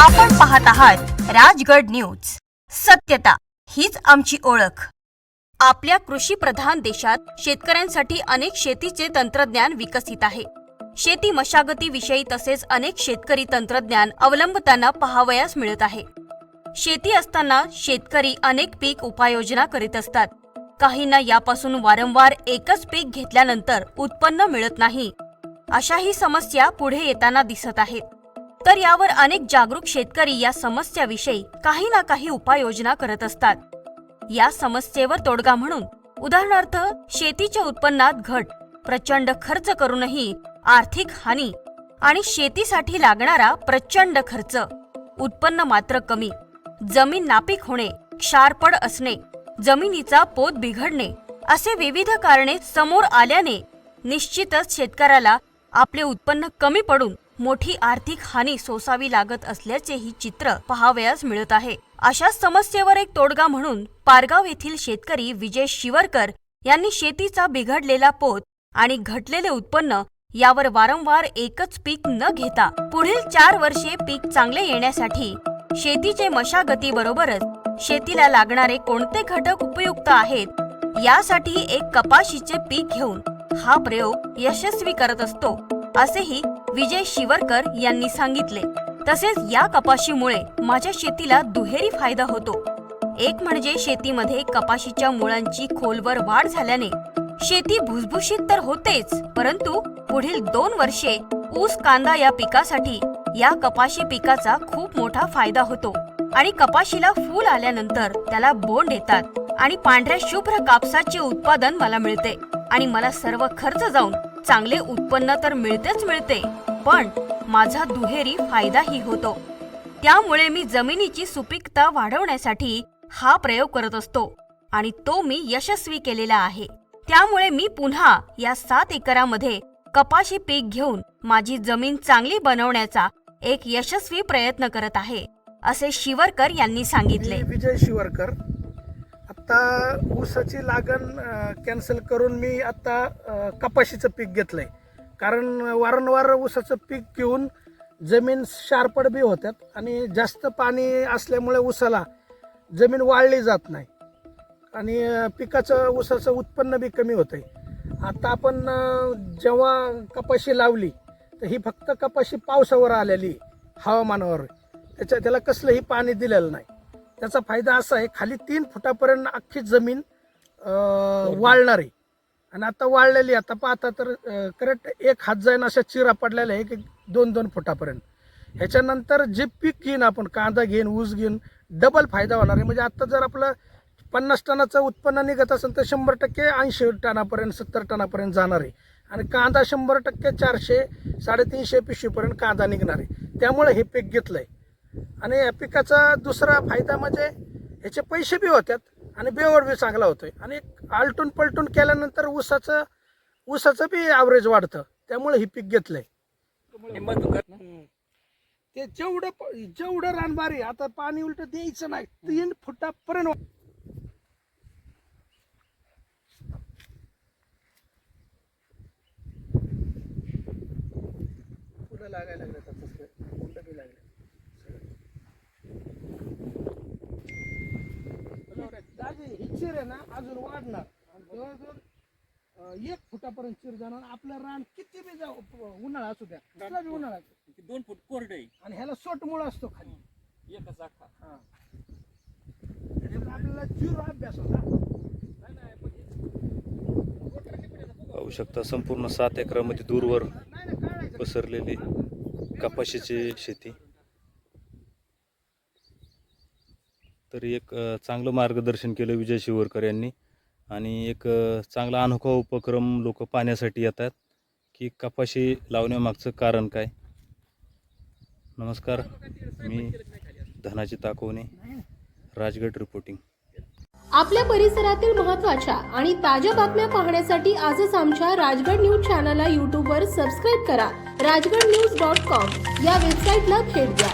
आपण पाहत आहात राजगड न्यूज. सत्यता हीच आमची ओळख. आपल्या कृषी प्रधान देशात शेतकऱ्यांसाठी अनेक शेतीचे तंत्रज्ञान विकसित आहे. शेती मशागतीविषयी तसेच अनेक शेतकरी तंत्रज्ञान अवलंबताना पाहावयास मिळत आहे. शेती असताना शेतकरी अनेक पीक उपाययोजना करीत असतात. काहींना यापासून वारंवार एकच पीक घेतल्यानंतर उत्पन्न मिळत नाही. अशाही समस्या पुढे येताना दिसत आहेत. तर यावर अनेक जागरूक शेतकरी या समस्याविषयी काही ना काही उपाययोजना करत असतात. या समस्येवर तोडगा म्हणून उदाहरणार्थ शेतीच्या उत्पन्नात घट प्रचंड खर्च करूनही आर्थिक हानी आणि शेतीसाठी लागणारा प्रचंड खर्च उत्पन्न मात्र कमी जमीन नापीक होणे क्षारपड असणे जमिनीचा पोत बिघडणे असे विविध कारणे समोर आल्याने निश्चितच शेतकऱ्याला आपले उत्पन्न कमी पडून मोठी आर्थिक हानी सोसावी लागत असल्याचेही चित्र पहावयास मिळत आहे. अशा समस्येवर एक तोडगा म्हणून पारगाव येथील शेतकरी विजय शिवरकर यांनी शेतीचा बिघडलेला पोत आणि घटलेले उत्पन्न यावर वारंवार एकच पीक न घेता पुढील चार वर्षे पीक चांगले येण्यासाठी शेतीचे मशागती बरोबरच शेतीला लागणारे कोणते घटक उपयुक्त आहेत यासाठी एक कपाशीचे पीक घेऊन हा प्रयोग यशस्वी करत असतो असेही विजय शिवरकर यांनी सांगितले. तसेच या कपाशीमुळे माझ्या शेतीला दुहेरी फायदा होतो. एक म्हणजे शेतीमध्ये कपाशीच्या मुळांची खोलवर वाढ झाल्याने शेती भुसभुशीत तर होतेच परंतु पुढील दोन वर्षे ऊस कांदा या पिकासाठी या कपाशी पिकाचा खूप मोठा फायदा होतो आणि कपाशीला फूल आल्यानंतर त्याला बोंड येतात आणि पांढऱ्या शुभ्र कापसाचे उत्पादन मला मिळते आणि मला सर्व खर्च जाऊन चांगले उत्पन्न तर मिळतेच मिळते पण माझा दुहेरी फायदाही होतो. त्यामुळे मी जमिनीची सुपीकता वाढवण्यासाठी हा प्रयोग करत असतो आणि तो मी यशस्वी केलेला आहे. त्यामुळे मी पुन्हा या सात एकरामध्ये कपाशी पीक घेऊन माझी जमीन चांगली बनवण्याचा एक यशस्वी प्रयत्न करत आहे असे शिवरकर यांनी सांगितले. विजय शिवरकर. आता ऊसाची लागण कॅन्सल करून मी आता कपाशीचं पीक घेतलंय. कारण वारंवार ऊसाचं पीक घेऊन जमीन शारपड बी होतात आणि जास्त पाणी असल्यामुळे ऊसाला जमीन वाळली जात नाही. आणि पिकाचं ऊसाचं उत्पन्न बी कमी होतंय. आता आपण जेव्हा कपाशी लावली तर ही फक्त कपाशी पावसावर आलेली हवामानावर. त्याच्या त्याला कसलंही पाणी दिलेलं नाही. त्याचा फायदा असा आहे खाली तीन फुटापर्यंत अख्खी जमीन वाळणार आहे. आणि आता वाळलेली आता पाहता तर करेक्ट एक हात जाईन अशा चिरा पडलेल्या आहे एक दोन दोन फुटापर्यंत. ह्याच्यानंतर जे पीक घेईन आपण कांदा घेईन ऊस घेईन डबल फायदा होणार आहे. म्हणजे आता जर आपलं पन्नास टनाचं उत्पन्न निघत असेल तर शंभर टक्के ऐंशी टनापर्यंत सत्तर टनापर्यंत जाणार आहे. आणि कांदा शंभर टक्के चारशे साडेतीनशे पिशवीपर्यंत कांदा निघणार आहे. त्यामुळे हे पीक घेतलं आहे आणि या पिकाचा दुसरा फायदा म्हणजे ह्याचे पैसे बी होतात आणि बेवड बी चांगला होतोय. आणि आलटून पलटून केल्यानंतर ऊसाचं ऊसाचं बी ॲव्हरेज वाढतं. त्यामुळे हे पीक घेतलंय. ते जेवढं प- जेवढं रानबारी आता पाणी उलट द्यायचं नाही. तीन फुटापर्यंत फुलं लागायला लागले आता तसं फुलं बी लागले बरोबर आहे. दाजी ही चिर आहे ना अजून वाढणार. जवळजवळ एक फुटापर्यंत चिर जाणार. आपलं रान किती बी जाऊ उन्हाळा असू द्या कसला बी उन्हाळा असू द्या. ती दोन फूट कोरड आहे. आणि ह्याला सोट मुळ असतो खाली. एकच आखा. हा. त्याच्यामुळे आपल्याला झिरो अभ्यास होता. नाही नाही हे. पाहू शकता संपूर्ण सात एकरामध्ये दूरवर नाही ना काढायचं पसरलेली कपाशीची शेती. तरी एक चांगलं मार्गदर्शन केलं विजय शिवरकर यांनी. आणि एक चांगला अनोखा उपक्रम लोक पाहण्यासाठी येतात की कपाशी लावण्यामागचं कारण काय. नमस्कार. मी धनाजी ताकवणे राजगड रिपोर्टिंग. आपल्या परिसरातील महत्त्वाच्या आणि ताज्या बातम्या पाहण्यासाठी आजच आमच्या राजगड न्यूज चॅनलला यूट्यूबवर सबस्क्राईब करा. राजगड न्यूज डॉट कॉम या वेबसाईटला भेट द्या.